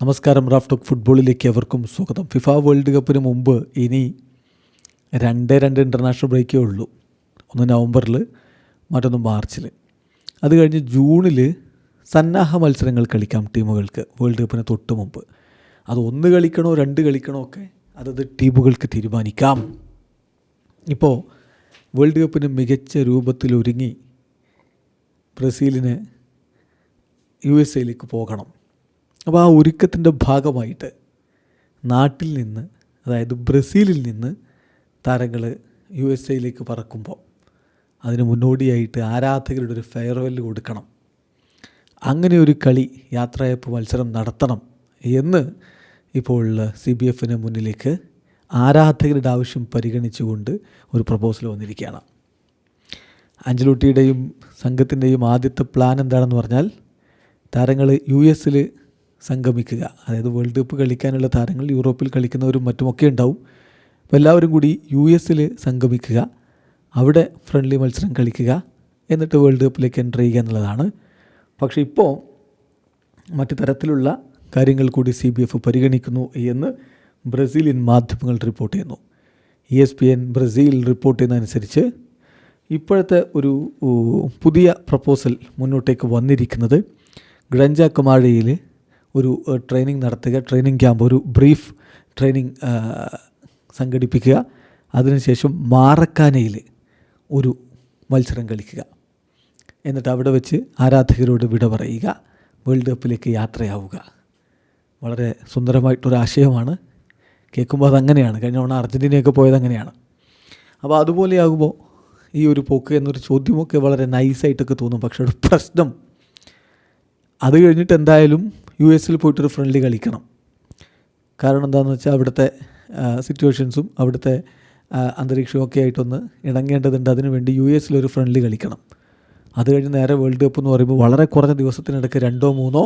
നമസ്കാരം Raf talk ഫുട്ബോളിലേക്ക് എവർക്കും സ്വാഗതം. ഫിഫ വേൾഡ് കപ്പിന് മുമ്പ് ഇനി രണ്ട് രണ്ട് ഇന്റർനാഷണൽ ബ്രേക്കേ ഉള്ളൂ. ഒന്ന് നവംബറിൽ മറ്റൊന്ന് മാർച്ചിൽ അത് കഴിഞ്ഞ് ജൂണിൽ സന്നാഹ മത്സരങ്ങൾ കളിക്കാം ടീമുകൾക്ക് വേൾഡ് കപ്പിന് തൊട്ട് മുമ്പ്. അത് ഒന്ന് കളിക്കണോ രണ്ട് കളിക്കണോ ഒക്കെ അതത് ടീമുകൾക്ക് തീരുമാനിക്കാം. ഇപ്പോൾ വേൾഡ് കപ്പിന് മികച്ച രൂപത്തിൽ ഒരുങ്ങി ബ്രസീലിന് യു എസ് എയിലേക്ക് പോകണം. അപ്പോൾ ആ ഒരുക്കത്തിന്റെ ഭാഗമായിട്ട് നാട്ടിൽ നിന്ന് അതായത് ബ്രസീലിൽ നിന്ന് താരങ്ങൾ യു എസ് എയിലേക്ക് പറക്കുമ്പോൾ അതിന് മുന്നോടിയായിട്ട് ആരാധകരുടെ ഒരു ഫെയർവെൽ കൊടുക്കണം. അങ്ങനെ ഒരു കളി യാത്രയപ്പ് മത്സരം നടത്തണം എന്ന് ഇപ്പോൾ സി ബി എഫിന് മുന്നിലേക്ക് ആരാധകരുടെ ആവശ്യം പരിഗണിച്ചുകൊണ്ട് ഒരു പ്രപ്പോസൽ വന്നിരിക്കുകയാണ്. അഞ്ചലൂട്ടിയുടെയും സംഘത്തിന്റെയും ആദ്യത്തെ പ്ലാൻ എന്താണെന്ന് പറഞ്ഞാൽ താരങ്ങൾ യു എസിൽ സംഗമിക്കുക. അതായത് വേൾഡ് കപ്പ് കളിക്കാനുള്ള താരങ്ങൾ യൂറോപ്പിൽ കളിക്കുന്നവരും മറ്റുമൊക്കെ ഉണ്ടാവും. അപ്പോൾ എല്ലാവരും കൂടി യു എസിൽ സംഗമിക്കുക. അവിടെ ഫ്രണ്ട്ലി മത്സരം കളിക്കുക. എന്നിട്ട് വേൾഡ് കപ്പിലേക്ക് എന്റർ ചെയ്യുക എന്നുള്ളതാണ്. പക്ഷേ ഇപ്പോൾ മറ്റു തരത്തിലുള്ള കാര്യങ്ങൾ കൂടി സി ബി എഫ് പരിഗണിക്കുന്നു എന്ന് ബ്രസീലിയൻ മാധ്യമങ്ങൾ റിപ്പോർട്ട് ചെയ്യുന്നു. E S P N Brazil report ചെയ്യുന്നതനുസരിച്ച് ഇപ്പോഴത്തെ ഒരു പുതിയ പ്രപ്പോസൽ മുന്നോട്ടേക്ക് വന്നിരിക്കുന്നത്. ഗ്രഞ്ച ഒരു ട്രെയിനിങ് നടത്തുക ട്രെയിനിങ് ക്യാമ്പ് ഒരു ബ്രീഫ് ട്രെയിനിങ് സംഘടിപ്പിക്കുക. അതിനുശേഷം മാറക്കാനയിൽ ഒരു മത്സരം കളിക്കുക. എന്നിട്ട് അവിടെ വെച്ച് ആരാധകരോട് വിട പറയുക. വേൾഡ് കപ്പിലേക്ക് യാത്രയാവുക. വളരെ സുന്ദരമായിട്ടൊരു ആശയമാണ്. കേൾക്കുമ്പോൾ അതങ്ങനെയാണ്. കഴിഞ്ഞ തവണ അർജന്റീനയൊക്കെ പോയത് അങ്ങനെയാണ്. അപ്പോൾ അതുപോലെയാകുമ്പോൾ ഈ ഒരു പോക്ക് എന്നൊരു ചോദ്യമൊക്കെ വളരെ നൈസായിട്ടൊക്കെ തോന്നും. പക്ഷേ ഒരു പ്രശ്നം. അത് കഴിഞ്ഞിട്ട് എന്തായാലും യു എസിൽ പോയിട്ടൊരു ഫ്രണ്ട്ലി കളിക്കണം. കാരണം എന്താണെന്ന് വെച്ചാൽ അവിടുത്തെ സിറ്റുവേഷൻസും അവിടുത്തെ അന്തരീക്ഷവും ഒക്കെ ആയിട്ടൊന്ന് ഇണങ്ങേണ്ടതുണ്ട്. അതിനു വേണ്ടി യു എസിലൊരു ഫ്രണ്ട്ലി കളിക്കണം. അത് കഴിഞ്ഞ് നേരെ വേൾഡ് കപ്പ് എന്ന് പറയുമ്പോൾ വളരെ കുറഞ്ഞ ദിവസത്തിനിടയ്ക്ക് രണ്ടോ മൂന്നോ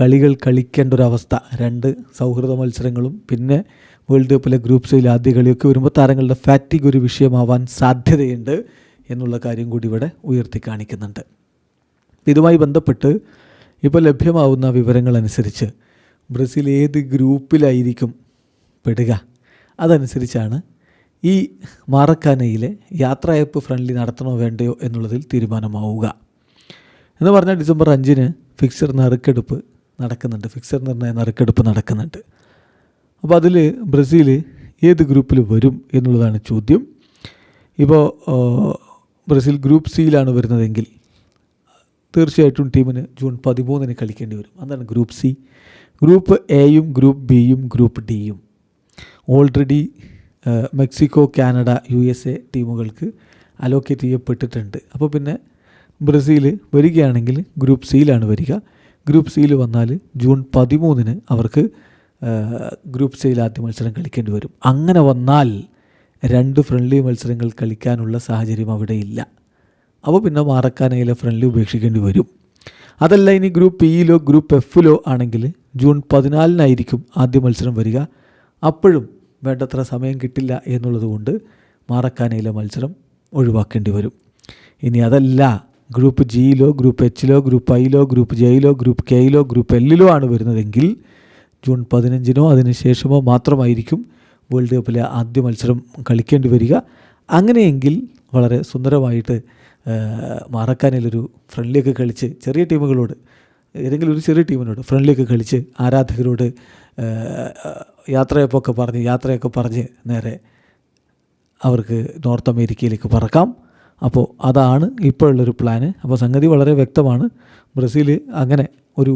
കളികൾ കളിക്കേണ്ട ഒരു അവസ്ഥ രണ്ട് സൗഹൃദ മത്സരങ്ങളും പിന്നെ വേൾഡ് കപ്പിലെ ഗ്രൂപ്പ് സ്റ്റേജിൽ ആദ്യ കളിയൊക്കെ വരുമ്പോൾ താരങ്ങളുടെ ഫാറ്റിക് ഒരു വിഷയമാവാൻ സാധ്യതയുണ്ട് എന്നുള്ള കാര്യം കൂടി ഇവിടെ ഉയർത്തി കാണിക്കുന്നുണ്ട്. ഇതുമായി ബന്ധപ്പെട്ട് ഇപ്പോൾ ലഭ്യമാവുന്ന വിവരങ്ങളനുസരിച്ച് ബ്രസീൽ ഏത് ഗ്രൂപ്പിലായിരിക്കും പെടുക? അതനുസരിച്ചാണ് ഈ മാറക്കാനയിലെ യാത്രയപ്പ് ഫ്രണ്ട്ലി നടത്തണോ വേണ്ടയോ എന്നുള്ളതിൽ തീരുമാനമാവുക. എന്ന് പറഞ്ഞാൽ ഡിസംബർ അഞ്ചിന് ഫിക്സർ നറുക്കെടുപ്പ് നടക്കുന്നുണ്ട്. ഫിക്സർ നിർണയ നറുക്കെടുപ്പ് നടക്കുന്നുണ്ട്. അപ്പോൾ അതിൽ ബ്രസീൽ ഏത് ഗ്രൂപ്പിൽ വരും എന്നുള്ളതാണ് ചോദ്യം. ഇപ്പോൾ ബ്രസീൽ ഗ്രൂപ്പ് സിയിലാണ് വരുന്നതെങ്കിൽ തീർച്ചയായിട്ടും ടീമിന് ജൂൺ പതിമൂന്നിന് കളിക്കേണ്ടി വരും. അതാണ് ഗ്രൂപ്പ് സി. ഗ്രൂപ്പ് എയും ഗ്രൂപ്പ് ബിയും ഗ്രൂപ്പ് ഡിയും already Mexico Canada U S A ടീമുകൾക്ക് allocate ചെയ്യപ്പെട്ടിട്ടുണ്ട്. അപ്പോൾ പിന്നെ ബ്രസീൽ വരികയാണെങ്കിൽ ഗ്രൂപ്പ് സിയിലാണ് വരിക. ഗ്രൂപ്പ് സിയിൽ വന്നാൽ ജൂൺ പതിമൂന്നിന് അവർക്ക് ഗ്രൂപ്പ് സിയിൽ ആദ്യ മത്സരം കളിക്കേണ്ടി വരും. അങ്ങനെ വന്നാൽ രണ്ട് ഫ്രണ്ട്ലി മത്സരങ്ങൾ കളിക്കാനുള്ള സാഹചര്യം അവിടെ ഇല്ല. അപ്പോൾ പിന്നെ മാറക്കാനയിലെ ഫ്രണ്ട്ലി ഉപേക്ഷിക്കേണ്ടി വരും. അതല്ല ഇനി ഗ്രൂപ്പ് ഇയിലോ ഗ്രൂപ്പ് എഫിലോ ആണെങ്കിൽ ജൂൺ പതിനാലിനായിരിക്കും ആദ്യ മത്സരം വരിക. അപ്പോഴും വേണ്ടത്ര സമയം കിട്ടില്ല എന്നുള്ളത് കൊണ്ട് മാറക്കാനയിലെ മത്സരം ഒഴിവാക്കേണ്ടി വരും. ഇനി അതല്ല ഗ്രൂപ്പ് ജിയിലോ ഗ്രൂപ്പ് എച്ചിലോ ഗ്രൂപ്പ് ഐയിലോ ഗ്രൂപ്പ് ജെയിലോ ഗ്രൂപ്പ് കെയിലോ ഗ്രൂപ്പ് എല്ലിലോ ആണ് വരുന്നതെങ്കിൽ ജൂൺ പതിനഞ്ചിനോ അതിനുശേഷമോ മാത്രമായിരിക്കും വേൾഡ് കപ്പിലെ ആദ്യ മത്സരം കളിക്കേണ്ടി വരിക. അങ്ങനെയെങ്കിൽ വളരെ സുന്ദരമായിട്ട് മറക്കാനിലൊരു ഫ്രണ്ട്ലിയൊക്കെ കളിച്ച് ചെറിയ ടീമുകളോട് ഏതെങ്കിലും ഒരു ചെറിയ ടീമിനോട് ഫ്രണ്ട്ലിയൊക്കെ കളിച്ച് ആരാധകരോട് യാത്രയപ്പൊക്കെ പറഞ്ഞ് യാത്രയൊക്കെ പറഞ്ഞ് നേരെ അവർക്ക് നോർത്ത് അമേരിക്കയിലേക്ക് പറക്കാം. അപ്പോൾ അതാണ് ഇപ്പോഴുള്ളൊരു പ്ലാന്. അപ്പോൾ സംഗതി വളരെ വ്യക്തമാണ്. ബ്രസീൽ അങ്ങനെ ഒരു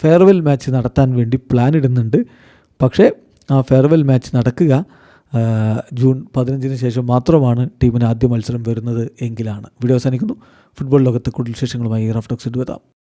ഫെയർവെൽ മാച്ച് നടത്താൻ വേണ്ടി പ്ലാൻ ഇടുന്നുണ്ട്. പക്ഷേ ആ ഫെയർവെൽ മാച്ച് നടക്കുക ജൂൺ പതിനഞ്ചിന് ശേഷം മാത്രമാണ് ടീമിന് ആദ്യ മത്സരം വരുന്നത് എങ്കിലാണ്. വീഡിയോ അവസാനിക്കുന്നു. ഫുട്ബോൾ ലോകത്ത് കൂടുതൽ വിശേഷങ്ങളുമായി റഫ്ഡോക്സിഡ് എത്താം